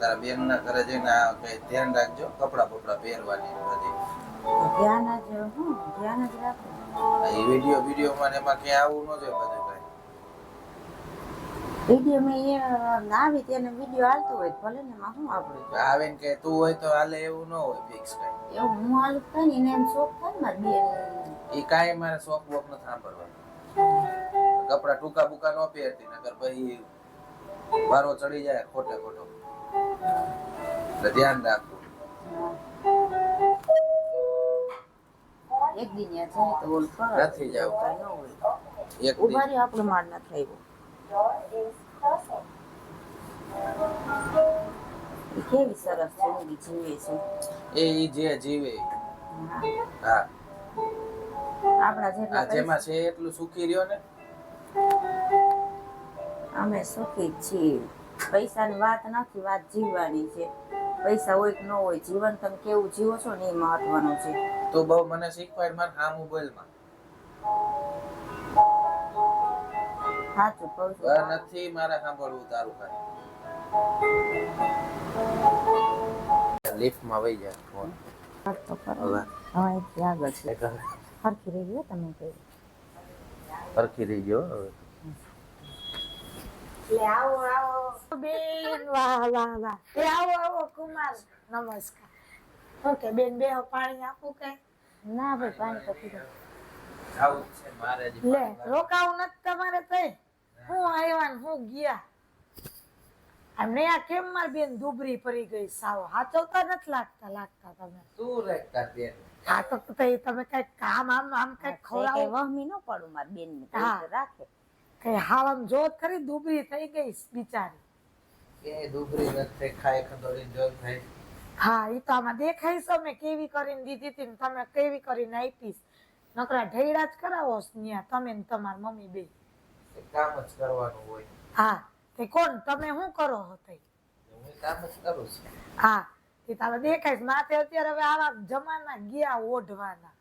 તારા બેન ના ઘરે જઈને આ કઈ ધ્યાન રાખજો કપડા બપડા પહેરવાની બધી. ધ્યાન જ હું ધ્યાન જ રાખું. આ એ વીડિયો વીડિયો માં ને એમાં ક્યાંય આવું ન જોઈએ બધું કઈ. વીડિયો મેં એ આવી તેને વિડિયો હાલતો હોય ભલે ને માં હું આપણે? આવે ને કે તું હોય તો હાલે એવું ન હોય ફિક્સ કઈ. એવું હું હાલું કઈ ને એને એમ શોખ થાય ને બેન એ કાંઈ મારે શોખ વોક ન સાંભળવાનું. કપડા ટૂંકા બુકા ન પહેરતી નકર પછી વારો ચડી જાય ખોટે ખોટો. એટલે ધ્યાન રાખવું એક દિન જાય તો ઓલ નથી જવું. એક દિન ઉભારી આપણું ના નથી કેવી સરસ જિંદગી જીવે છે. એ ઈ જે જીવે. હા. આપણા જેટલા જેમાં છે એટલું સુખી રહ્યો ને? અમે સુખી છીએ. પૈસાની વાત નથી વાત જીવવાની છે. પૈસા હોય કે ન હોય જીવન તમે કેવું જીવો છો ને એ મહત્વનું છે. તો બહુ મને શીખવાડ માર હા મોબાઈલમાં. સાચું કહું છું. નથી મારે સાંભળવું તારું કાંઈ. લિફ્ટમાં વહી જાય ફોન. તો કરો હવે. અહીંથી આગળ છે. હરખી રહી ગયો તમે કહ્યું સરખી રહી ગયો હવે. લે આવો આવો. બેન વાહ વાહ વાહ. એ આવો આવો કુમાર. નમસ્કાર. ઓકે બેન બે પાણી આપું કે ના ભાઈ પાણી તો પીધું. આવું છે મારે લે રોકાવું નથી તમારે તઈ. હું આવ્યા ને હું ગયા. અમને આ કેમ માર બેન દુબરી પડી ગઈ સાવ? હાચવતા નથી લાગતા લાગતા તમે તું રાખતા બેન? હા તો તમે કંઈક કામ આમ આમ કંઈક કઈ ખવડાવો. વહમી ન પડું માર બેન ને રાખે. કઈ હાવ આમ જોત ખરી દુબરી થઈ ગઈ બિચારી. કે દુબરી ખાય હા એ તો આમાં દેખાય છે મેં કેવી કરીને દીધી હતી ને તમે કેવી કરીને આપીશ નકરા ઢેડા જ કરાવો ન્યા તમે ને તમારી મમ્મી બે. કામ જ કરવાનું હોય. હા તે કોણ? તમે શું કરો હો તઈ હું કામ જ કરું છું. હા એ તમે દેખાય માથે અત્યારે હવે આવા જમાના ગયા ઓઢવાના.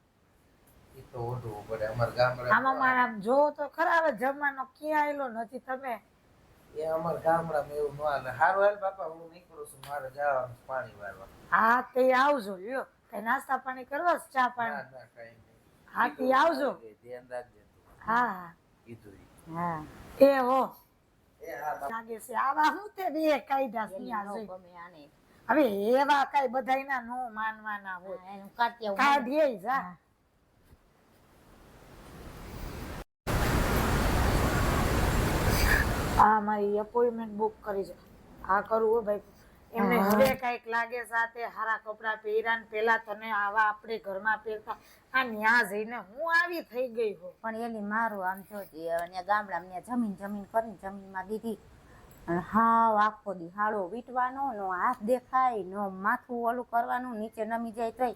તો ઓઢવું પડે. અમારા ગામડા આમાં મારા જો તો ખરા હવે જમવાનો ક્યાં આવેલો નથી. તમે? એ અમારા ગામડામાં એવું ન હાલે. હારું હાલ બાપા હું નીકળું છું. મારે જવાનું પાણી વાળવા. હા તે આવજો. લ્યો. કઈ નાસ્તા પાણી કરવા ચા પાણી? ના કઈ નહીં. હા તે આવજો. ધ્યાન રાખજે હા હા. કીધું હા. એ હો. એ હા લાગે છે આવા હું તે બે કાયદા જોઈ. ગમે આને. હવે એવા કઈ બધાયના નો માનવાના હોય. કાઢીએ જા. આ મારી અપોઇન્ટમેન્ટ બુક કરી છે. આ કરવું હો ભાઈ. એમને હવે કંઈક લાગે સાથે હારા કપડા પહેર્યા પેલા તને આવા આપણે ઘરમાં પહેરતા. આ ન્યા જઈને હું આવી થઈ ગઈ હો પણ એની મારું આમ જો ત્યાં ગામડામાં ન્યા જમીન જમીન કરીને જમીનમાં દીધી. અને હાવ આખો દી હાડો વીટવાનો નો હાથ દેખાય નો માથું ઓલું કરવાનું નીચે નમી જાય તોય.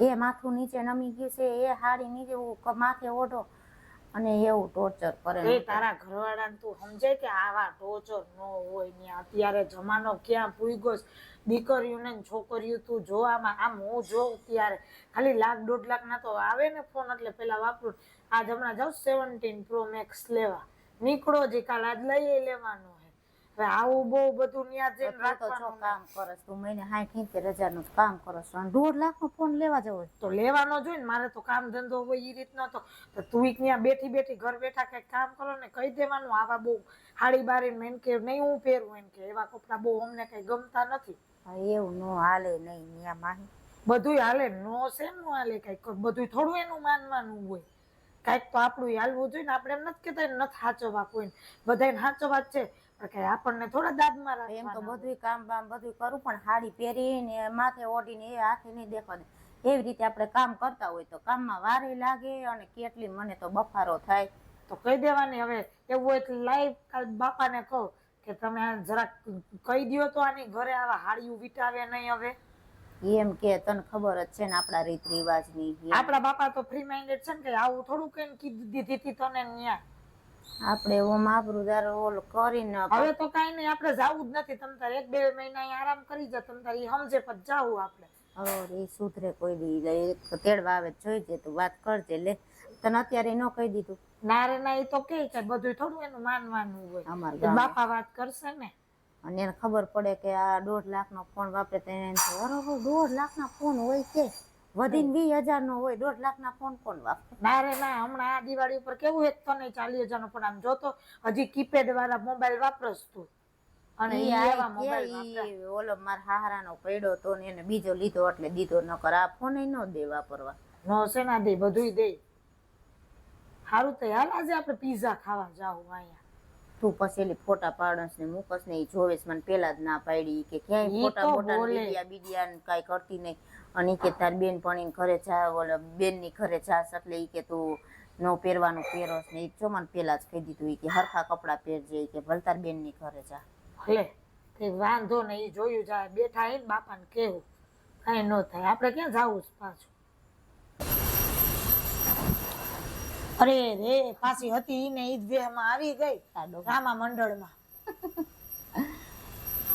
એ માથું નીચે નમી ગયું છે એ હાડી નીચે માથે ઓઢો. અને એવું ટોર્ચર કરે એ તારા ઘરવાળાને તું સમજાય કે આવા ટોર્ચર ન હોય ને અત્યારે જમાનો ક્યાં પૂગ્યો દીકરીઓને ને છોકરીઓ તું જોવામાં આમ હું જોઉં ત્યારે. ખાલી લાખ દોઢ લાખ ના તો આવે ને ફોન એટલે પેલા વાપરું. આજ હમણાં જાઉં સેવન્ટીન પ્રો મેક્સ લેવા. નીકળો જે કાલ આજ લઈ લેવાનો. આવું બહુ બધું જઈને તો કામ કરસ તું મહિને હાઈ કે રજા નું કામ કરસ અને દોઢ લાખ નો ફોન લેવા જવો તો લેવાનો જોઈએ ને મારે તો કામ ધંધો હોય એ રીતનો તો. તો ત્યાં બેઠી બેઠી ઘર બેઠા કઈ કામ કરો ને કહી દેવાનું આવા બહુ હાડી બારી મેન કે નહીં હું પહેરું. એમ કે એવા કપડા બહુ અમને કઈ ગમતા નથી. એવું નો હાલે નહીં ત્યાં માહી. બધુંય હાલે નો સેમ નો હાલે કંઈક બધું થોડું એનું માનવાનું હોય. કાંઈક તો આપણું હાલવું જોઈએ ને આપણે એમ નથી કહેતા નથી સાચવવા કોઈને બધાને સાચવવા છે. કઈ આપણને થોડા દાદમાં એમ તો બધું કામ બામ બધું કરું પણ હાડી પહેરીને માથે ઓઢીને એ હાથે નહીં દેખવા દે એવી રીતે આપણે કામ કરતા હોય તો કામમાં વારે લાગે અને કેટલી મને તો બફારો થાય. તો કહી દેવાની હવે એવું હોય તો લાઈવ કાલ બાપાને કહું કે તમે જરા જરાક કહી દ્યો તો આની ઘરે આવા હાડિયું વિટાવે નહીં હવે. એમ કે તને ખબર જ છે ને આપણા રીત રિવાજની. આપણા બાપા તો ફ્રી માઇન્ડેડ છે ને કે આવું થોડું કઈ કીધી દીધી તને ન્યા. આપણે ઓમ આબરૂદાર ઓલ કરીને હવે તો કઈ નહીં આપણે જવું જ નથી. તમ તારે એક બે મહિના આરામ કરી જા તમ તારે સમજે પછી જાવું આપણે. હવે એ સુધરે કોઈ દી. તેડવા આવે જોઈ જે તું વાત કરજે લે. તને અત્યારે ન કહી દીધું. ના રે ના એ તો કે કે બધું થોડું એનું માનવાનું હોય. અમારે બાપા વાત કરશે ને. અને એને ખબર પડે કે આ દોઢ લાખનો ફોન વાપરે તો એને દોઢ લાખના ફોન હોય કે? વધીને વીસ હજારનો હોય દોઢ લાખના ફોન કોણ વાપરે? ના રે ના હમણાં આ દિવાળી ઉપર કેવું એક ચાલી હજાર નો ફોન આમ જોતો હજી કીપેડ વાળા મોબાઈલ વાપરસ તું. અને ઈ એવા મોબાઈલ ઓલો માર હાહરાનો પડ્યો તો ને એને બીજો લીધો એટલે દીધો નકર આ ફોન ન દે વાપરવા. નો ના દે બધુંય દે. સારું તો હાલ આજે આપણે પીઝા ખાવા જાવ અહીંયા. તું પછી એલી ફોટા પાડસ ને મૂકસ ને એ જોવેશ મને પેલા જ ના પાડી કે ક્યાંય ફોટા તો બીડિયા બીડિયા કઈ કરતી નહીં. અને કે તાર બેન પણ ઘરે જા ઓલા બેનની ઘરે જાસ એટલે એ કે તું ન પહેરવાનું પહેરોસ ને એ જો મને પેલા જ કહી દીધું એ કે હરખા કપડાં પહેરજે કે ભલે તાર બેનની ઘરે જા. ભલે કે વાંધો ને એ જોયું જાય બેઠા એ ને બાપાને કેવું કાંઈ ન થાય. આપણે ક્યાં જાવું છે પાછું? અરે રે પાછી હતી ને ઈ જ વેહમાં આવી ગઈ રામા મંડળમાં.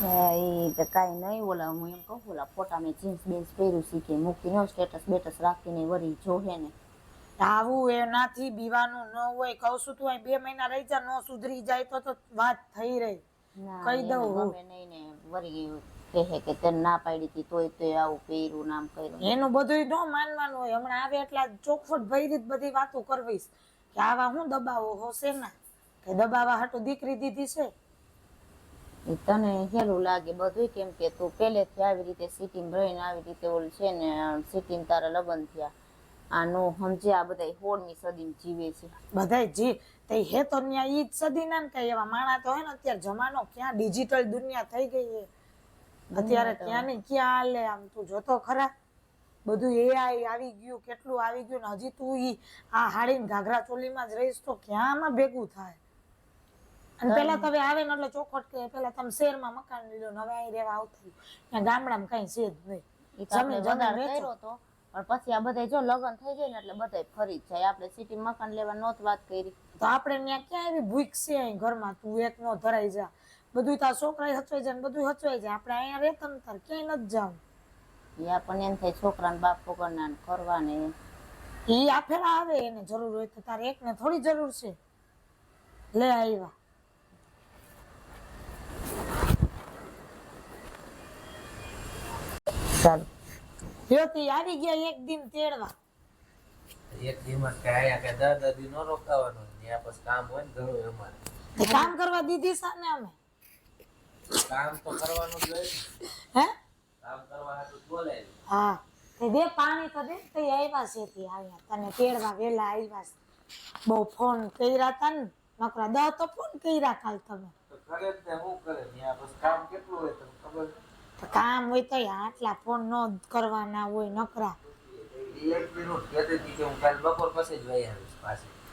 એ તો કાંઈ નહીં ઓલા હું એમ કહું ઓલા ફોટા મેં જીન્સ બેન્સ પહેર્યું શીખે મૂકી ન સ્ટેટસ બેટસ રાખીને વળી જોહે ને આવું એનાથી બીવાનું ન હોય કહું છું તું અહીં બે મહિના રહી જા ન સુધરી જાય તો તો વાત થઈ રહી કહી દઉં. ગમે નહીં ને વળી કહે કે તને ના પાડી હતી તોય તોય આવું પહેર્યું નામ કર્યું એનું બધું ન માનવાનું હોય હમણાં આવે એટલા ચોખવટ ભરી બધી વાતો કરવીશ કે આવા હું દબાવો હોશે ના કે દબાવા હાટું દીકરી દીધી છે એ તને હેલું લાગે બધું કેમ કે તું પહેલેથી આવી રીતે સિટીમ રહીને આવી રીતે ઓલું છે ને સિટીમ તારા લગ્ન થયા. આનો સમજે આ બધા હોળની સદીમાં જીવે છે. બધાય જી તે હે તો ન્યા ઈ જ સદી ના કઈ એવા માણા તો હે ને અત્યારે જમાનો ક્યાં ડિજિટલ દુનિયા થઈ ગઈ છે. અત્યારે ક્યાં ને ક્યાં હાલે આમ તું જોતો ખરા. બધું એઆઈ આવી ગયું કેટલું આવી ગયું ને હજી તું ઈ આ હાડીને ઘાઘરા ચોલીમાં જ રહીશ તો ક્યાં આમાં ભેગું થાય? અને પેલા તો હવે આવે ને એટલે ચોખટ કે પેલા તમે શહેરમાં મકાન લીધું ને હવે અહીં રહેવા આવતા. ત્યાં ગામડામાં કઈ છે જ નહીં. ઈ તો આપણે જમીન જમીન વેચો. તો પણ પછી આ બધા જો લગ્ન થઈ જાય ને એટલે બધા ફરી જાય. આપણે સિટી મકાન લેવા નોત વાત કરી. તો આપણે ત્યાં ક્યાં એવી ભૂખ છે અહીં ઘરમાં? તું એક નો ધરાઈ જા. બધું તાર છોકરા હચવાઈ જાય ને બધું હચવાઈ જાય. આપણે અહીંયા રહેતા ને તાર ક્યાંય નથી જાવ એ આપણને એમ થાય છોકરાને બાપ પકડના ના કરવા ને ઈ આ ફેરા આવે એને જરૂર હોય તો તારે એકને થોડી જરૂર છે. લે આવ્યા. ચાલો. યોથી આવી ગયા એક દિન તેડવા. એક દિવસ કાયા કે દાદા દી નો રોકાવાનો ત્યાં પછી કામ હોય ને ઘણું અમારે. કામ કરવા દીધી સાને અમે? કામ તો કરવાનું જ હે? કામ કરવા હાટું બોલે હા. તે દે પાણી તો દે તે આવ્યા છે તે આવ્યા તને તેડવા વેલા આવ્યા છે. બહુ ફોન કર્યા તા ને. નકરા દસ તો ફોન કર્યા કાલ તમે. તો કરે તે હું કરે ત્યાં પછી કામ કેટલું હોય તમને ખબર કામ હોય તો આટલા ફોન ન કરવાના હોય નકરા.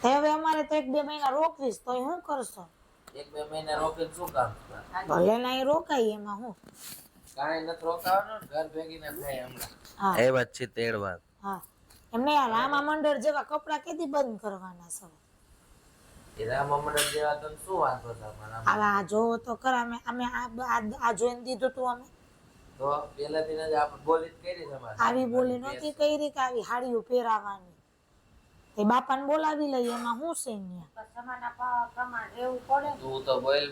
જ હવે અમારે તો એક બે મહિના રોકવીશ તો શું કરશો? એક બે મહિના રોકીને શું કામ ભલે ના રોકાય એમાં હું. કાંઈ નથી રોકાવાનું ઘર ભેગી ના થાય હમણાં હા. એ વાત છે તેડવા હા. એમને આ રામા મંડળ જેવા કપડા કેદી બંધ કરવાના છે? એ રામા મંડળ જેવા તો શું વાંધો છે આ જોવો તો ખરા અમે અમે આ જોઈને દીધું તું અમે. તો પહેલાથી જ આપણે બોલી કરી છે આવી બોલી નહોતી કરી કે આવી હાડીઓ પહેરાવાની. તે બાપાને બોલાવી લઈએ એમાં શું છે પ્રમાણ રહેવું પડે તું તો બોલ.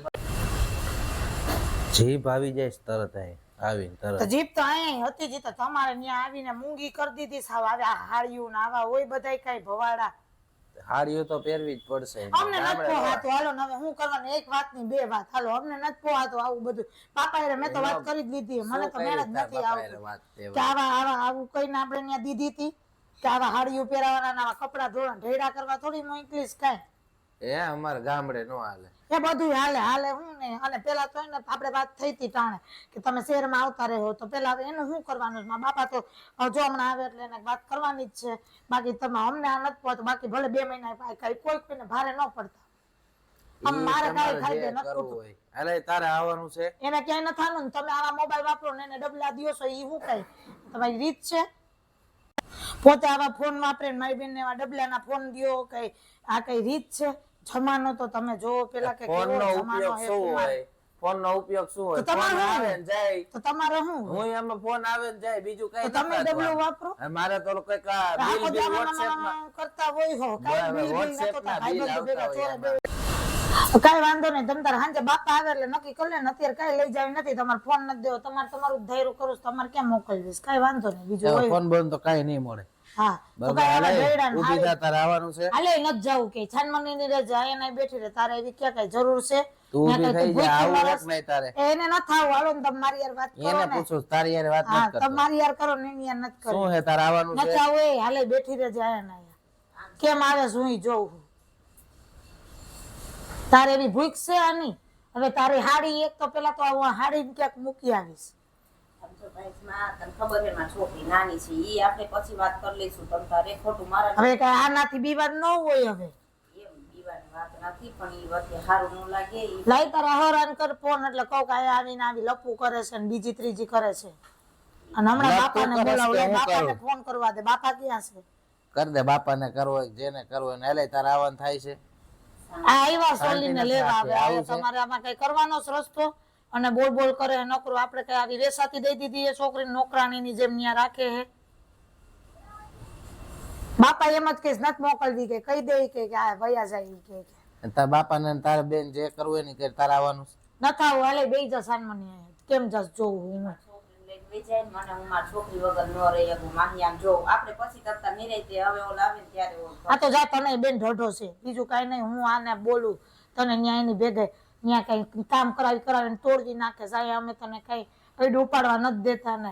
જીભ આવી જાય તરત આવીને તો તરત જીપ તો અહીંયા હતી જી તો તમારે ત્યાં આવીને મૂંગી કરી દીધી સાવ આવ્યા હાડીઓ ને આવા હોય બધાય કઈ ભવાડા. હાડીઓ તો પહેરવી જ પડશે. અમને નથી પોહાતું. હાલો ને હવે હું કરવાનું એક વાતની બે વાત. હાલો અમને નથી પોહાતું આવું બધું. પાપા એ મેં તો વાત કરી જ લીધી. મને તો મેળ જ નથી આવતું. કે આવા આવા આવું કઈને આપણે ત્યાં દીધી હતી. કે આવા હાડીઓ પહેરાવાના આવા કપડા ધોરણ ઢેડા કરવા થોડી મોકલીશ કાંઈ. એ અમારે ગામડે નો હાલે. એ બધું હાલે હાલે હું ને? અને પેલા તો એને આપણે વાત થઈ હતી ટાણે કે તમે શહેરમાં આવતા રહ્યો તો પેલા એનું શું કરવાનું છે? બાપા તો જો હમણાં આવે એટલે એને વાત કરવાની જ છે. બાકી તમે અમને આ નથી પહોંચ બાકી ભલે બે મહિના કઈ કોઈ કોઈને ભારે ન પડતા. આમ મારે કાંઈ ખાઈ દે નથી અરે તારે આવવાનું છે? એને ક્યાંય ન થવાનું તમે આવા મોબાઈલ વાપરો ને એને ડબલા દિવસો એ શું કઈ? તમારી રીત છે? પોતે આવા ફોન વાપરે ને મારી બેનને આવા ડબલાના ફોન દો કઈ આ કઈ રીત છે? જમાનો તો તમે જોવો પેલા કે ફોન કેવો નો જમાનો ઉપયોગ હે શું હોય? ફોન નો ઉપયોગ શું હોય? તમારે ફોન આવે? ને જાય. તો તમારે શું હું એમાં ફોન આવે ને જાય બીજું કઈ તમે ડબલો વાપરો? મારે તો કંઈક બિલ બિલ વોટ્સએપમાં કરતા હોય હો કાંઈ બિલ બિલ નતો બિલ ભેગા ચોરે કાંઈ વાંધો નહીં તમે તાર હાંજે બાપા આવે એટલે નક્કી કરી લે ને અત્યારે કઈ લઈ જાય નથી તમારે ફોન નથી દેવો તમારે તમારું ધૈર્ય કરું તમારે ક્યાં મોકલવીશ કઈ વાંધો નહીં બીજું ફોન બંધ તો કઈ નહીં મળે. હા તારે આવવાનું છે. હાલે જવું કે છાનમની ની રજા બેઠી રહે તારે એવી ક્યાં કઈ જરૂર છે? તું ત્યાં થઈ જા આવું એક નહીં તારે. એને ન થાવ હાલો ને તમે મારી યાર વાત કરો એને ને. પૂછું તારી યાર વાત હા નથી તમારી યાર કરો ને એની યાર કરો શું હે તારે આવવાનું છે? નથી આવું એ હાલે બેઠી રહે જાય કેમ આવે હું જોઉં. તારે એવી ભૂખ છે આની? હવે તારી હાડી એક તો પેલા તો હું હાડી ક્યાંક મૂકી આવીશ. સમજો ભાઈ, માં તને ખબર છે મારી છોકરી નાની છે ઈ આપણે પછી વાત કરી લઈશું. તમ તારે ખોટું મારા હવે કઈ આનાથી બીમાર ન હોય હવે. એમ દીવાની વાત નથી પણ ઈ વચ્ચે સારું ન લાગે ઈ લાઈ તારા હેરાન કર ફોન એટલે કઉ કે આવીને આવી લપુ કરે છે ને બીજી ત્રીજી કરે છે. અને હમણાં બાપા બાપાને બોલાવો બાપાને ફોન કરવા દે. બાપા ક્યાં છે? કર દે બાપાને કરવો જેને કરવો હોય ને હાલે તારે આવવાનું થાય છે. આવ્યા સોલીને લેવા આવે? તમારે આમાં કઈ કરવાનો જ રસ્તો અને બોલ બોલ કરે નોકરો આપણે કઈ આવી વેસાતી દઈ દીધી એ છોકરી નોકરાણીની જેમ ન્યા રાખે હે. બાપા એમ જ કેસ નથી મોકલવી કે કહી દે કે આ ભયા જાય કે તાર બાપા ને તારા બેન જે કરવું હોય ને કે તારે આવવાનું નથી આવું હાલે બે જા સાનમની કેમ જસ જોઉં હું જાય ને મને હું મારી છોકરી વગર ન રહી શકું માહી આમ જોઉં આપણે પછી કરતા નિરાંતે હવે ઓલા આવે ને ત્યારે ઓલું આ તો જા તને બેન ઢોઢો છે. બીજું કઈ નહીં હું આને બોલું તને ન્યાય એની ભેગે. ન્યા કઈ કામ કરાવી કરાવીને તોડી નાખે સાહેબ અમે તને કઈ પૈડું ઉપાડવા નથી દેતા ને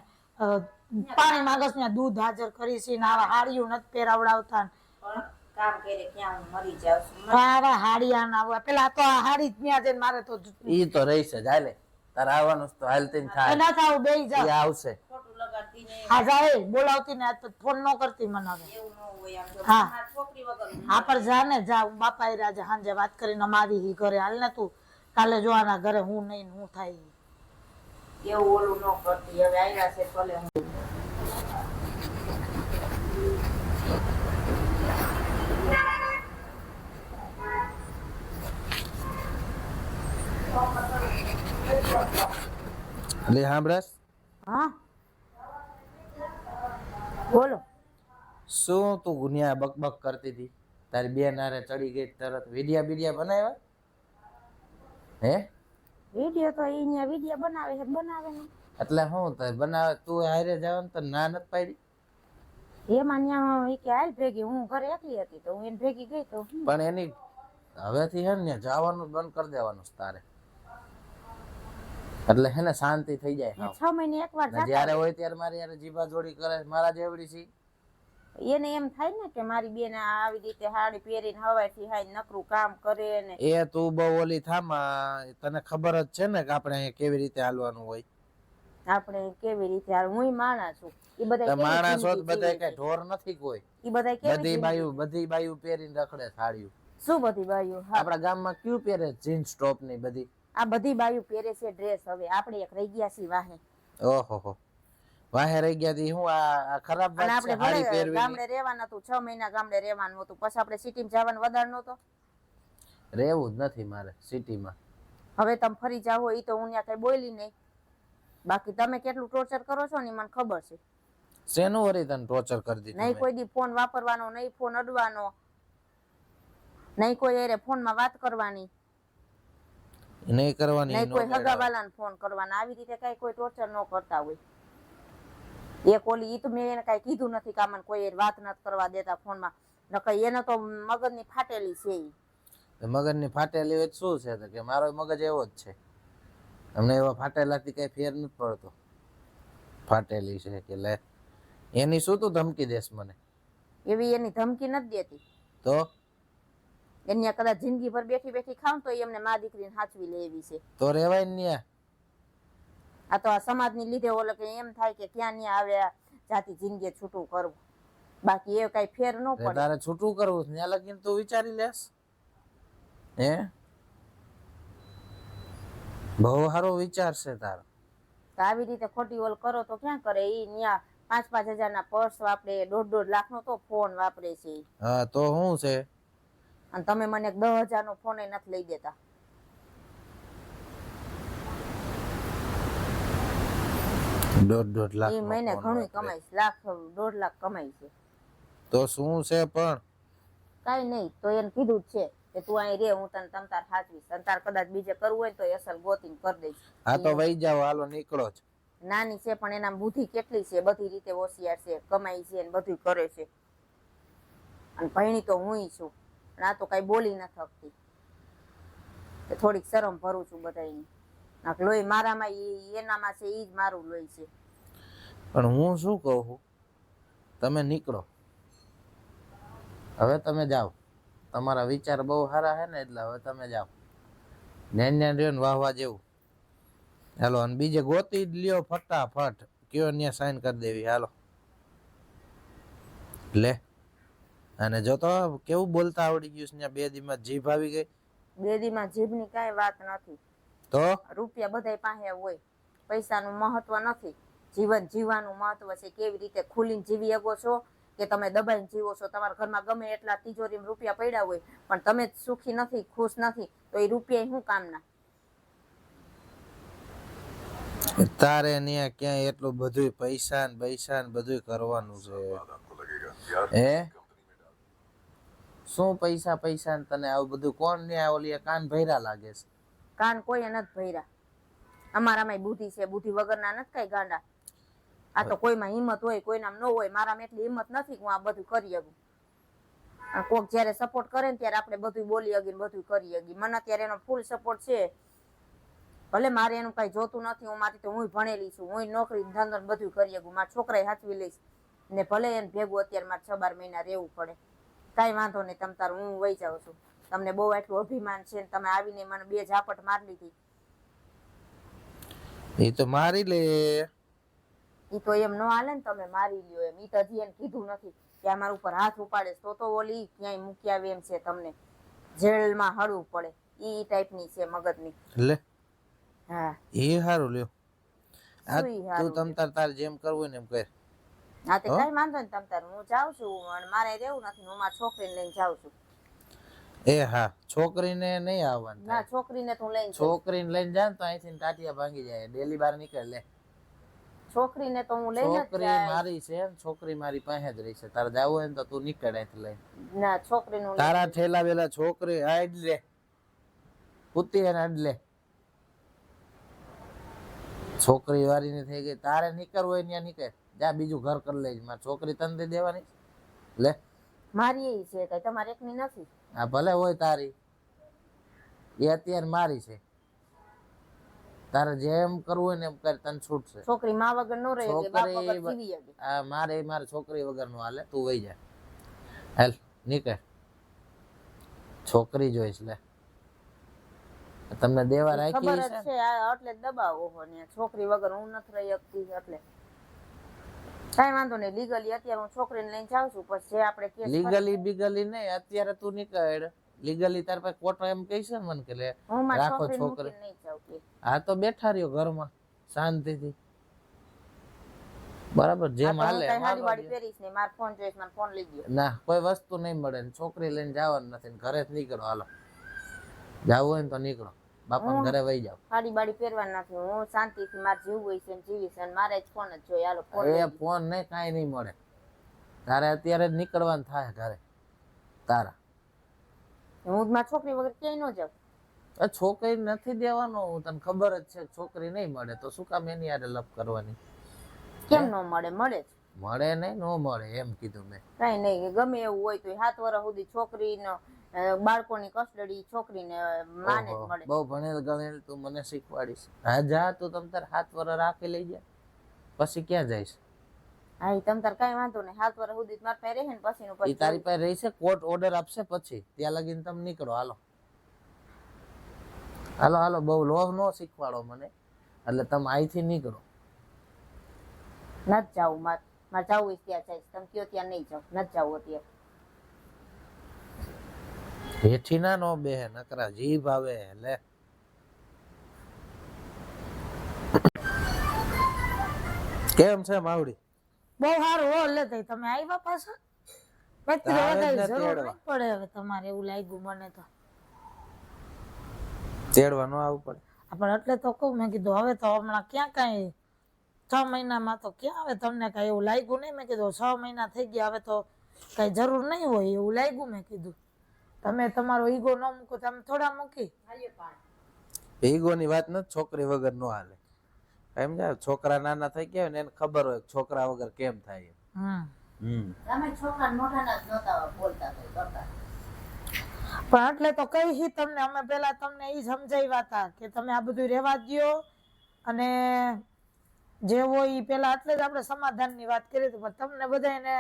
પાણી માગસ ને દૂધ હાજર કરી છે ને આવા હાડિયું નથી પહેરાવડાવતા કામ કરે ક્યાં હું મરી જાઉં છું? આવા હાડિયા ના પેલા તો આ હાડી જ ન્યા જઈને મારે તો ઈ તો રહી છે જ હાલે. તારે આવવાનું તો હાલતી થાય. ના થાવ બે જા. એ આવશે. હા જાય બોલાવતી ને આ તો ફોન ન કરતી મને હવે. એવું ન હોય આમ જો હા. મારી છોકરી વગર હું હા પર જા ને જા બાપા એ રાજા હાંજે વાત કરીને મારી હી ઘરે. હાલ ને તું કાલે જોવાના ઘરે હું નહીં હું થાય એવું ઓલું ન કરતી. હવે આવ્યા છે ભલે હું. એટલે સાંભળસ હા. બોલો. શું તું ગુનિયા બકબક કરતી હતી? તારી બેન હારે ચડી ગઈ તરત વિડિયા બીડિયા બનાવ્યા? હે? વિડિયો તો અહીંયા વિડિયા બનાવે છે બનાવે ને એટલે હું થાય બનાવે તું હારે જવાનું તો ના નથી પાડી? એમાં ન્યા ઈ કે હાલ ભેગી હું ઘરે એકલી હતી તો હું એને ભેગી ગઈ તો પણ એની હવેથી હે ને જવાનું બંધ કરી દેવાનું તારે. એટલે હે ને શાંતિ થઈ જાય છ મહિને એક વાર ને જ્યારે હોય. ત્યારે મારી યાર જીભા જોડી કરે મારા જેવડી છે. એને એમ થાય ને કે મારી બેન આવી રીતે હાડી પહેરીને હવાઈથી હાઈ નકરું કામ કરે ને. એ તું બહુ ઓલી થામાં તને ખબર જ છે ને કે આપણે કેવી રીતે હાલવાનું હોય. આપણે કેવી રીતે હાલ હું માણા છું. એ બધા માણસ હોત બધા કઈ ઢોર નથી કોઈ. એ ઈ બધા બધી બાયુ બધી બાયુ પહેરીને રખડે સાડીઓ શું બધી બાયુ? આપણા ગામમાં ક્યુ પહેરે? જીન્સ ટોપની બધી. આ બધી બાઈઓ પહેરે છે ડ્રેસ હવે. આપણે એક રહી ગયા છીએ વાહે. ઓહો વાહે રહી ગયા તી. હું આ ખરાબ વાત છે આપણે સાડી પહેરવી ગામડે રહેવાનું હતું છ મહિના ગામડે રહેવાનું હતું. પછી આપણે સિટીમાં જવાનું વધારે નહોતો. રહેવું જ નથી મારે સિટીમાં હવે તમે ફરી જાવ એ તો હું ત્યાં કઈ બોલી નહીં. બાકી તમે કેટલું ટોર્ચર કરો છો ને મને ખબર છે. શેનું વરી તને ટોર્ચર કરી દીધું નહીં કોઈ દી ફોન વાપરવાનો નહીં ફોન અડવાનો. નહીં કોઈ એરે ફોનમાં વાત કરવાની. નહીં કરવાની નહીં કોઈ હગાવાલાને ફોન કરવાના. આવી રીતે કઈ કોઈ ટોર્ચર ન કરતા હોય. એક ઓલી ઈ તો મેં એને કઈ કીધું નથી કે આમાં કોઈ વાત નથી કરવા દેતા ફોનમાં. નકર એને તો મગજની ફાટેલી છે ઈ. મગજની ફાટેલી હોય શું છે તો કે મારો મગજ એવો જ છે. અમને એવા ફાટેલાથી કઈ ફેર નથી પડતો. ફાટેલી છે કે લે. એની શું તું ધમકી દેશ મને? એવી એની ધમકી નથી દેતી. તો? એને કદાચ જિંદગી ભર બેઠી બેઠી ખાવ તો એમને મા દીકરીને સાચવી લે એવી છે. તો રેવાય ને ન્યા. આ તો આ સમાજની લીધે ઓલો કે એમ થાય કે ક્યાં ન્યા આવે જાતિ જિંદગી છૂટું કરવું. બાકી એ કઈ ફેર ન પડે. તારે છૂટું કરવું ત્યાં લગીને તું વિચારી લેસ. હે? બહુ સારો વિચાર છે તારો. તો આવી રીતે ખોટી ઓલ કરો તો ક્યાં કરે? ઈ ન્યા પાંચ પાંચ હજાર ના પર્સ વાપરે દોઢ દોઢ લાખ નો તો ફોન વાપરે છે. હા તો શું છે? અને તમે મને દસ હજાર નો ફોન નથી લઈ દેતા. દોઢ દોઢ લાખ એ મહિને ઘણું લાખ દોઢ લાખ કમાય છે. તો શું છે પણ? કાઈ નહીં તો એને કીધું જ છે કે તું અહીં રે હું તને તમ તાર સાચવીશ તમ કદાચ બીજે કરવું હોય તો અસલ ગોતીને કરી દઈશ. હા તો વહી જાવ હાલો નીકળો જ. નાની છે પણ એના બુદ્ધિ કેટલી છે બધી રીતે હોશિયાર છે કમાઈ છે ને બધું કરે છે. અને ભણી તો હું છું. પણ આ તો કઈ બોલી ન થકતી તો થોડીક શરમ ભરું છું બધાની નાક લોહી મારામાં એ એનામાં છે એ જ મારું લોહી છે. પણ હું શું કહું તમે નીકળો. હવે તમે જાઓ. તમારા વિચાર બહુ સારા છે ને, એટલે હવે તમે જાઓ. ન્યાન ન્યાન રહ્યો ને વાહવા જેવું. હાલો, અને બીજે ગોતી જ લ્યો ફટાફટ. કયો ત્યાં સાઈન કરી દેવી? હાલો. લે. અને જો તો કેવું બોલતા આવડી ગયું છે બે દીમાં જીભ આવી ગઈ. બેદીમાં જીભની કાંઈ વાત નથી. તો? રૂપિયા બધાય પાસે હોય. પૈસાનું મહત્વ નથી. જીવન જીવવાનું મહત્વ છે. કેવી રીતે ખુલીને જીવી શકો છો? કે તમે દબાઈને જીવો છો? તમારા ઘરમાં ગમે એટલા તિજોરીમાં રૂપિયા પડ્યા હોય પણ તમે સુખી નથી ખુશ નથી તો એ રૂપિયા શું કામના? તારે ત્યાં ક્યાંય એટલું બધું પૈસા ને પૈસા ને બધું કરવાનું છે હે? શું પૈસા પૈસા ને તને આવું બધું કોણ ને ઓલી કાન ભૈરા લાગે છે? કાન કોઈ નથી ભર્યા. અમારામાં બુદ્ધિ છે બુદ્ધિ વગરના નથી કઈ ગાંડા. આ તો કોઈમાં હિંમત હોય, કોઈનામ ન હોય, મારામાં એટલી હિંમત નથી કે હું આ બધું કરી શકું. કોક જ્યારે સપોર્ટ કરે ને ત્યારે આપણે બધું બોલી હગી બધું કરી હગી મને અત્યારે એનો ફૂલ સપોર્ટ છે. ભલે મારે એનું કઈ જોતું નથી, હું મારી તો હું ભણેલી છું હું નોકરી ધંધો બધું કરી શકું. મારા છોકરાએ હાચવી લઈશ. ને ભલે એને ભેગું અત્યારે મારે છ બાર મહિના રહેવું પડે. કાંઈ વાંધો નહીં તમ તારું હું વહી જાઉં છું. તમને બહુ એટલું અભિમાન છે ને તમે આવીને મને બે ઝાપટ મારી લીધી. એ તો મારી લે. એ તો એમ ન હાલે ને તમે મારી લ્યો એમ. એ તો હજી એને કીધું નથી કે આ મારા ઉપર હાથ ઉપાડે તો તો ઓલી ક્યાંય મૂકી આવે એમ છે તમને. જેલમાં હળવું પડે. ઈ ટાઈપની છે મગજની. લે. હા. એ હારું લ્યો. આ તું તમ તાર તાર જેમ કરવું ને એમ કર. હા? તે કઈ વાંધો નહીં તમ તાર હું જાઉં છું અને મારે રહેવું નથી હું મારી છોકરીને લઈને જાઉં છું. એ હા છોકરીને નહીં આવવાનું ના. છોકરીને તો હું લઈને છોકરીને લઈને જાય ને તો અહીંથી ટાટિયા ભાંગી જાય ડેલી બહાર નીકળે લે. છોકરીને તો હું લઈને છોકરી મારી છે છોકરી મારી પાસે જ રહી છે. તારે જવું હોય ને તો તું નીકળ અહીંથી લઈને. ના છોકરીનું તારા ઠેલા વેલા છોકરી આડ લે. કુત્તી એને વાળી ને છોકરી થઈ ગઈ તારે નીકળવું હોય ત્યાં નીકળ. જા બીજું ઘર કરી લેજ. મારે છોકરી તને દઈ દેવાની. લે. મારી એ છે કઈ તમારે એકની નથી? આ ભલે હોય તારી. એ અત્યારે મારી છે. તારે જેમ કરવું હોય ને એમ કર તને છૂટશે છોકરી માં વગર નો રહે છોકરી વગર આ મારે મારે છોકરી વગરનું હાલે. તું વહી જા. હેલ નીકળ. છોકરી જોઈશ લે. તમને દેવા રાખી છે. એટલે દબાવો હો ને. છોકરી વગર હું નથી રહી શકતી એટલે કાંઈ વાંધો નહીં લીગલી અત્યારે હું છોકરીને લઈને જાઉં છું પછી જે આપણે કેસ લીગલી બીગલી નહીં અત્યારે તું નીકળ. લીગલી તાર પાસે કોર્ટ એમ કહી છે મને કે લે રાખો છોકરી. આ તો બેઠા રહ્યો ઘરમાં શાંતિથી. બરાબર જેમ હું હાલે નહીં મારો ફોન જોઈશ મારો ફોન લઈ ગયો. ના કોઈ વસ્તુ નહીં મળે છોકરી લઈને જવાનું નથી ઘરે જ નીકળો હાલો. જાવું હોય ને તો નીકળો. બાપા ઘરે વહી જાવ સાડી બાડી પહેરવા નથી હું શાંતિથી માર જીવ હોય છે જીવીશ અને મારે જ ફોન જ જોઈએ. હાલો ફોન એ ફોન નહીં કાંઈ નહીં મળે. તારે અત્યારે જ નીકળવાનું થાય ઘરે. તારા. હું મારી છોકરી વગર ક્યાંય ન જાઉં? આ છોકરી નથી દેવાનો હું તને ખબર જ છે છોકરી નહીં મળે તો શું કામ એની યારે લપ કરવાની? કેમ ન મળે? મળે જ. મળે નહીં નો મળે એમ કીધું મેં. કઈ નહીં ગમે એવું હોય તો સાત વર્ષ સુધી છોકરીનો બાળકોની કસ્ટડી છોકરીને માને જ મળે. બહુ ભણેલ ગણેલ તું મને શીખવાડીશ. હા જા તું તમ તાર હાથ વર રાખી લઈ જા. પછી ક્યાં જઈશ? હા તમ તાર કઈ વાંધો નહીં. હાથ વર સુધી માર પાસે રહે ને પછી નું પછી તારી પાસે રહેશે કોર્ટ ઓર્ડર આપશે પછી. ત્યાં લગીને તમે નીકળો હાલો. હાલો હાલો બહુ લોહ નો શીખવાડો મને. એટલે તમે અહીંથી નીકળો. નથી જાવું મારે મારે જવું ત્યાં જઈશ. તમે કયો ત્યાં નહીં જાઉં નથી જવું અત્યારે. હેઠી ના નો બે નકરા જીભ આવે લે. કેમ છે માવડી? બહુ સારું હો લે તઈ તમે આવ્યા પાછા. જરૂર નહીં પડે હવે તમારે એવું લાગ્યું મને તો. તેડવા આવું આવવું પડે. પણ એટલે તો કહું મેં કીધું હવે તો હમણાં ક્યાં કાંઈ છ મહિનામાં તો ક્યાં હવે તમને કાંઈ એવું લાગ્યું નહીં? મેં કીધું છ મહિના થઈ ગયા હવે તો કાંઈ જરૂર નહીં હોય એવું લાગ્યું મેં કીધું. તમે તમારો ઈગો ન મૂકો તમે થોડા મૂકી. ઈગો ની વાત નથી છોકરી વગર નો હાલે. એમ જાય છોકરા નાના થઈ ગયા હોય ને એને ખબર હોય છોકરા વગર કેમ થાય એમ. હમ. હમ. તમે છોકરા મોઢાના જ નહોતા બોલતા પણ એટલે તો કઈ હી તમને અમે પેલા તમને ઈ સમજાવ્યા હતા કે તમે આ બધું રહેવા દ્યો અને જે હોય ઈ પેલા એટલે જ આપણે સમાધાનની વાત કરી હતી. પણ તમને બધાને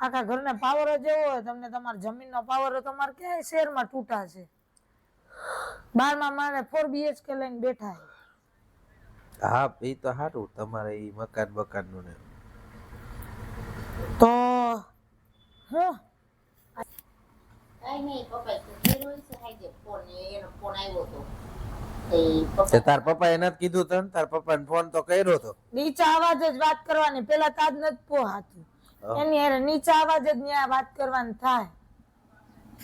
આખા ઘરને પાવર જ એવો હોય તમને તમારા જમીનનો પાવર તમારે ક્યાંય શહેરમાં તૂટા છે? બારમાં મારે ફોર બીએચકે લઈને બેઠા હા એ તો સારું તમારે એ મકાન બકાનનું. ને તો હું તાર પપ્પા એનો કીધું તને? તાર પપ્પાને ફોન તો કર્યો તો. નીચા અવાજ જ વાત કરવાની પેલા તાજ નથી પોહાતું. એની હારે નીચા અવાજ જ ન્યા વાત કરવાની થાય.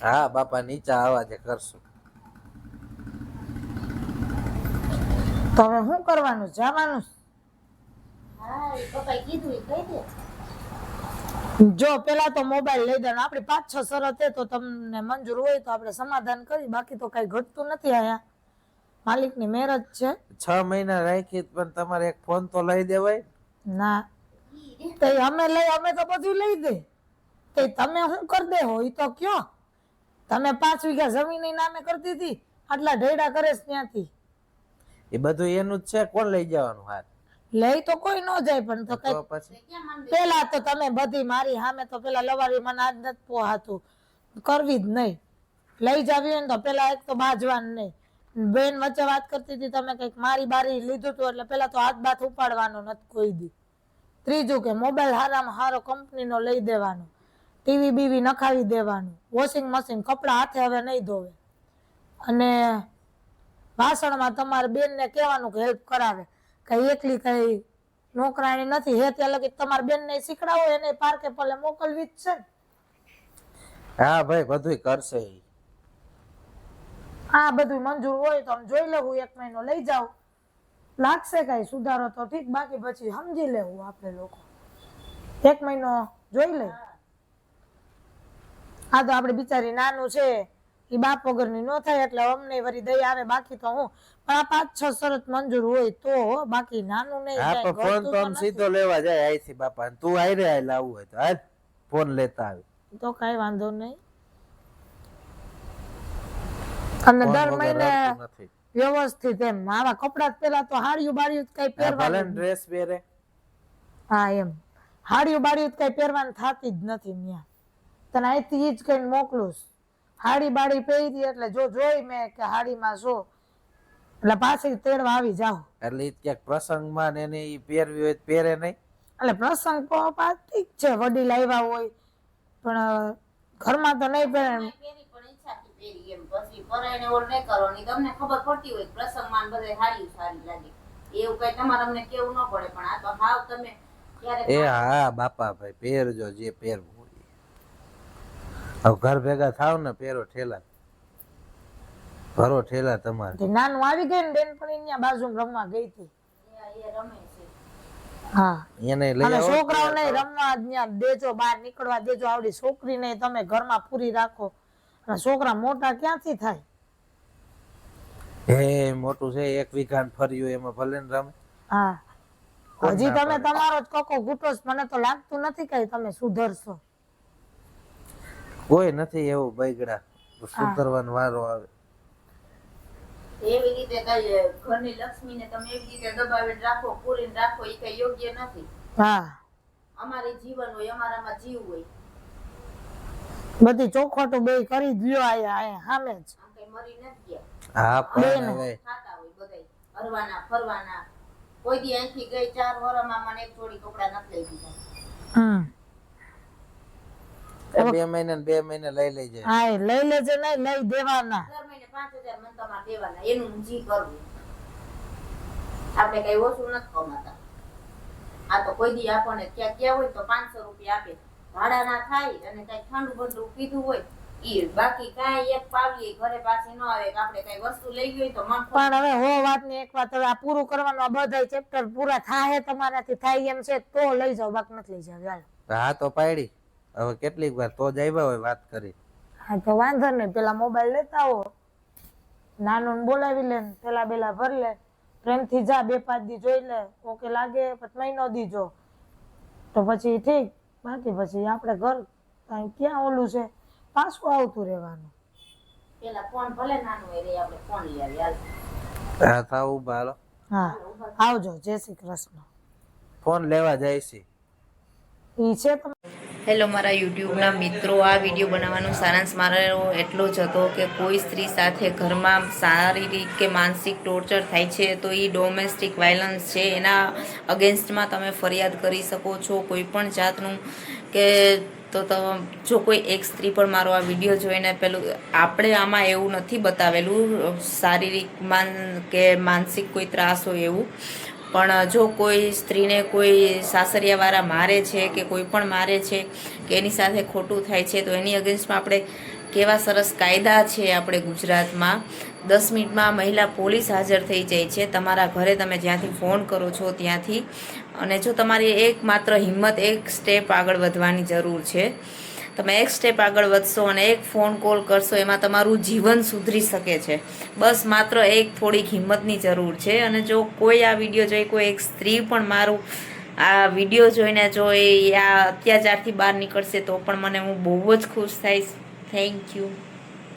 હા બાપા નીચા અવાજે કરશું. તો હવે શું કરવાનું? જવાનું હા એ પપ્પાએ કીધું એ કહી દે. જો પેલા તો મોબાઈલ લઈ દેવાનો. આપણી પાંચ છ શરત તો તમને મંજૂર હોય તો આપણે સમાધાન કરી. બાકી તો કઈ ઘટતું નથી અહીંયા. માલિકની મેરજ છે. છ મહિના રાખી પણ તમારે એક ફોન તો લઈ દેવાય. ના. તો અમે લઈ અમે તો બધું લઈ દે. તે તમે શું કરી દે હોય તો કયો? તમે પાંચ વીઘા જમીન નામે કરતી હતી આટલા ઢેડા કરે ત્યાંથી. એ બધું એનું જ છે કોણ લઈ જવાનું હાથ લઈ તો કોઈ ન જાય પણ તો કઈ પેલા તો તમે બધી મારી સામે તો પેલા લવારી મને આજ નથી પોહાતું. કરવી જ નહીં. લઈ જાવી હોય ને તો પેલા એક તો બાજવાનું નહીં. બેન વચ્ચે વાત કરતી હતી તમે કંઈક મારી બારી લીધું હતું એટલે પેલા તો હાથ બાથ ઉપાડવાનો નથી કોઈ દી. ત્રીજું કે મોબાઈલ હારામાં હારો કંપનીનો લઈ દેવાનો. ટીવી બીવી નખાવી દેવાનું. વોશિંગ મશીન કપડાં હાથે હવે નહીં ધોવે. અને વાસણમાં તમારે બેનને કહેવાનું કે હેલ્પ કરાવે. કે એકલી કઈ નોકરાણી નથી. હે ત્યાં લગી તમારે બેનને શીખડાવો એને પાર્કે પલે મોકલવી જ છે. હા ભાઈ બધું કરશે. આ બધું મંજૂર હોય તો આમ જોઈ લઉં એક મહિનો લઈ જાવ લાગશે કઈ સુધારો તો ઠીક બાકી પછી સમજી લેવું આપણે લોકો. એક મહિનો જોઈ લે. આ તો આપણે બિચારી નાનું છે એ બાપ વગરની ન થાય એટલે અમને વરી દઈ આવે બાકી તો હું પણ આ પાંચ છ શરત મંજૂર હોય તો બાકી નાનું નહીં હા ફોન તો આમ સીધો લેવા જાય અહીંથી બાપા. તું આયરે આય લાવું હોય તો હાલ ફોન લેતા આવે. તો કઈ વાંધો નહીં. અને દર મહિને વ્યવસ્થિત એમ. આવા કપડા પેલા તો હાડિયું બાડિયું કઈ પહેરવાનું. ડ્રેસ પહેરે. હા એમ. હાડિયું બાડિયું કઈ પહેરવાનું થતી જ નથી ત્યાં તને અહીંથી જ કઈ મોકલું હાડી બાડી પહેરી એટલે જો જોઈ મેં કે હાડીમાં શું. એટલે પાછી તેડવા આવી જાઓ એટલે ક્યાંક પ્રસંગમાં ને એને ઈ પહેરવી હોય તો પહેરે નહીં. એટલે પ્રસંગ તો ઠીક છે. વડીલ આવ્યા હોય. પણ ઘરમાં તો નહીં પહેરે પહેરી પણ ઈચ્છાથી પહેરી એમ પછી પરાયણે ઓલ નહીં કરવાની. તમને ખબર પડતી હોય પ્રસંગમાં બધે હાડી સારી લાગે. એવું કઈ તમારે અમને કેવું ન પડે પણ આ તો હાવ તમે એ હા બાપા ભાઈ પહેરજો જે પહેરવું હોય. હવે ઘર ભેગા થાવ ને પહેરો ઠેલા. ભરો ઠેલા તમારે. નાનું આવી ગયું ને બેનપણી ત્યાં બાજુ રમવા ગઈ હતી. એ રમે હા. એને લઈ છોકરાઓને રમવા ત્યાં દેજો બહાર નીકળવા દેજો. આવડી છોકરી ને તમે ઘરમાં પૂરી રાખો. છોકરા મોટા ક્યાંથી થાય? એ મોટું છે એક વીઘાન ફર્યું એમાં ભલે ને રમે. હા. હજી તમે તમારો જ કોકો ગુટો મને તો લાગતું નથી કે તમે સુધરશો. કોઈ નથી એવું બગડા સુધરવાનો વારો આવે. એવી રીતે કઈ ઘરની લક્ષ્મીને તમે એવી રીતે દબાવીને રાખો પૂરીને રાખો એ કઈ યોગ્ય નથી. હા. અમારે જીવન હોય અમારામાં જીવ હોય. બધી ચોખવટો બે કરી દયો આયા આયા સામે જ. મરી નથી ગયા. હા પણ હવે ખાતા હોય બધાય. હરવાના ફરવાના. કોઈ દી અહીંથી ગઈ ચાર વરમાં મને એક જોડી કપડા નથી લઈ દીધા. હમ. બે મહિને બે મહિને લઈ લેજે. હા લઈ લેજે નહીં લઈ દેવાના. દર મહિને પાંચ હજાર મને તમારે દેવાના. એનું જી કરવું આપણે કઈ ઓછું નથી કમાતા. આ તો કોઈ દી આપણને ક્યાં ક્યાં હોય તો પાંચસો રૂપિયા આપે. ભાડા ના થાય અને કઈ ઠંડુ બંડુ પીધું હોય ઈ બાકી કાંઈ એક પાવીએ ઘરે પાછી ન આવે કે આપણે કઈ વસ્તુ લઈ ગઈ હોય તો મન પણ હવે હો વાતની એક વાત હવે આ પૂરું કરવાનું આ બધા ચેપ્ટર પૂરા થાય તમારાથી થાય એમ છે તો લઈ જાવ બાકી નથી લઈ જાવ ચાલો. હા તો પાડી. હવે કેટલીક વાર તો જ આવ્યા હોય વાત કરી. હા તો વાંધો નહીં પેલા મોબાઈલ લેતા આવો. નાનું બોલાવી લે પેલા બેલા ભર લે. પ્રેમથી જા બે પાંચ દી જોઈ લે. ઓકે લાગે પછી મહિનો દીજો તો પછી ઠીક. બાકી પછી આપણે ઘર કાંઈ ક્યાં ઓલું છે? પાછું આવતું રહેવાનું. પેલા ફોન ભલે નાનું હોય આપણે ફોન લઈ આવીએ હાલ. હા ઊભા હાલો. હા આવજો જય શ્રી કૃષ્ણ. ફોન લેવા જાય છે. ઈ છે હેલો, મારા યુટ્યુબના મિત્રો, આ વીડિયો બનાવવાનો સારાંશ મારો એટલો જ હતો કે કોઈ સ્ત્રી સાથે ઘરમાં શારીરિક કે માનસિક ટોર્ચર થાય છે તો એ ડોમેસ્ટિક વાયલન્સ છે. એના અગેન્સ્ટમાં તમે ફરિયાદ કરી શકો છો કોઈ પણ જાતનું કે તો જો કોઈ એક સ્ત્રી પણ મારો આ વીડિયો જોઈને પેલું આપણે આમાં એવું નથી બતાવેલું, શારીરિક માન કે માનસિક કોઈ ત્રાસ હોય એવું. પણ જો કોઈ સ્ત્રીને કોઈ સાસરિયાવાળા મારે છે કે કોઈ પણ મારે છે કે એની સાથે ખોટું થાય છે, તો એની અગેન્સ્ટમાં આપણે કેવા સરસ કાયદા છે આપણે ગુજરાતમાં? દસ મિનિટમાં મહિલા પોલીસ હાજર થઈ જાય છે. તમારા ઘરે તમે જ્યાંથી ફોન કરો છો ત્યાંથી. અને જો તમારી એકમાત્ર હિંમત, એક સ્ટેપ આગળ વધવાની જરૂર છે તમે એક સ્ટેપ આગળ વધશો અને એક ફોન કોલ કરશો, એમાં તમારું જીવન સુધરી શકે છે. બસ માત્ર એક થોડીક હિંમતની જરૂર છે. અને જો કોઈ આ વીડિયો જોઈ, કોઈ એક સ્ત્રી પણ મારું આ વીડિયો જોઈને જો એ આ અત્યાચારથી બહાર નીકળશે, તો પણ મને હું બહુ જ ખુશ થઈશ. Thank you